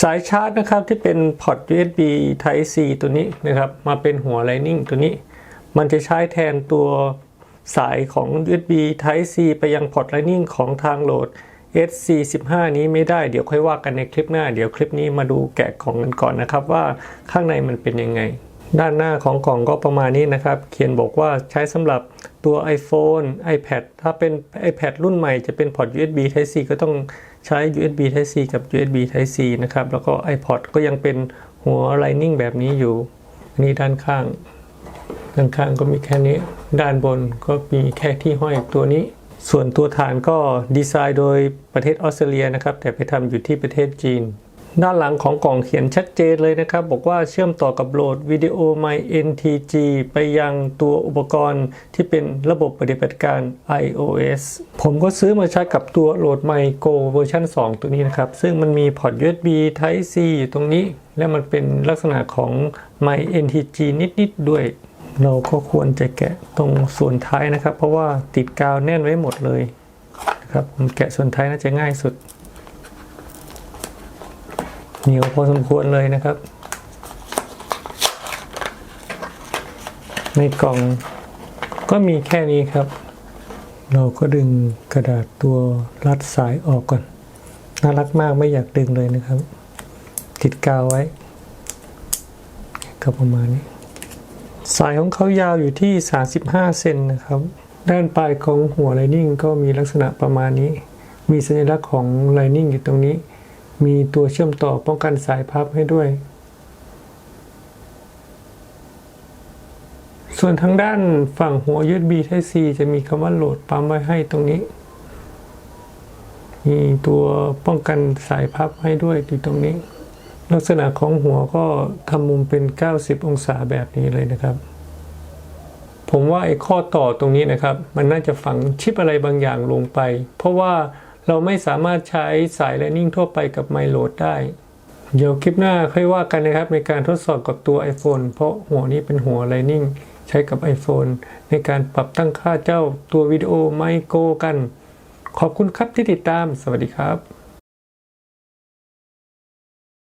สายชาร์จนะครับที่เป็นพอร์ต USB Type C ตัวนี้นะครับ มาเป็นหัว Lightning ตัวนี้ มันจะใช้แทนตัวสายของ USB Type C ไปยังพอร์ต Lightning ของทางโหลด SC15 นี้ไม่ได้เดี๋ยวค่อยว่ากันในคลิปหน้า เดี๋ยวคลิปนี้มาดูแกะกล่องกันก่อนนะครับ ว่าข้างในมันเป็นยังไง ด้านหน้าของกล่องก็ประมาณนี้นะครับ เขียนบอกว่าใช้สำหรับ ตัว iPhone iPad ถ้าเป็น iPad รุ่นใหม่จะเป็นพอร์ต USB Type C ก็ต้องใช้ USB Type C กับ USB Type C นะครับ แล้วก็ iPod ก็ยังเป็นหัว Lightning แบบนี้อยู่นนี้ด้านข้าง ด้านข้างก็มีแค่นี้ ด้านบนก็มีแค่ที่ห้อยตัวนี้ ส่วนตัวฐานก็ดีไซน์โดยประเทศออสเตรเลียนะครับ แต่ไปทำอยู่ที่ประเทศจีน ด้านหลังของกล่องเขียนชัดเจนเลยนะครับ บอกว่าเชื่อมต่อกับโหลดวิดีโอ My NTG ไปยังตัวอุปกรณ์ที่เป็นระบบปฏิบัติการ iOS ผมก็ซื้อมาใช้กับตัวโหลด My Go เวอร์ชัน2 ตัวนี้นะครับ ซึ่งมันมีพอร์ต USB Type C อยู่ตรงนี้ และมันเป็นลักษณะของ My NTG นิด ๆ ด้วย เราก็ควรจะแกะตรงส่วนท้ายนะครับ เพราะว่าติดกาวแน่นไว้หมดเลยนะครับผมแกะส่วนท้ายน่าจะง่ายสุด เหนียวพอสมควรเลยนะครับ ในกล่องก็มีแค่นี้ครับ เราก็ดึงกระดาษตัวรัดสายออกก่อน น่ารักมากไม่อยากดึงเลยนะครับ ติดกาวไว้ก็ประมาณนี้ สายของเขายาวอยู่ที่ 35 เซนนะครับ ด้านปลายของหัวไลนิ่งก็มีลักษณะประมาณนี้ มีสัญลักษณ์ของไลนิ่งอยู่ตรงนี้ มีตัวเชื่อมต่อป้องกันสายพับให้ด้วย ส่วนทางด้านฝั่งหัว USB Type C จะมีคำว่าโหลดปั๊มไว้ให้ตรงนี้ มีตัวป้องกันสายพับให้ด้วยอยู่ตรงนี้ ลักษณะของหัวก็ทำมุมเป็น 90 องศาแบบนี้เลยนะครับผมว่าไอ้ข้อต่อตรงนี้นะครับ มันน่าจะฝังชิปอะไรบางอย่างลงไป เพราะว่า เราไม่สามารถใช้สาย Lightning ทั่วไปกับไมโลดได้ เดี๋ยวคลิปหน้าค่อยว่ากันนะครับในการทดสอบกับตัว iPhone เพราะหัวนี้เป็นหัว Lightning ใช้กับ iPhone ในการปรับตั้งค่าเจ้าตัววิดีโอไมโกกัน ขอบคุณครับที่ติดตาม สวัสดีครับ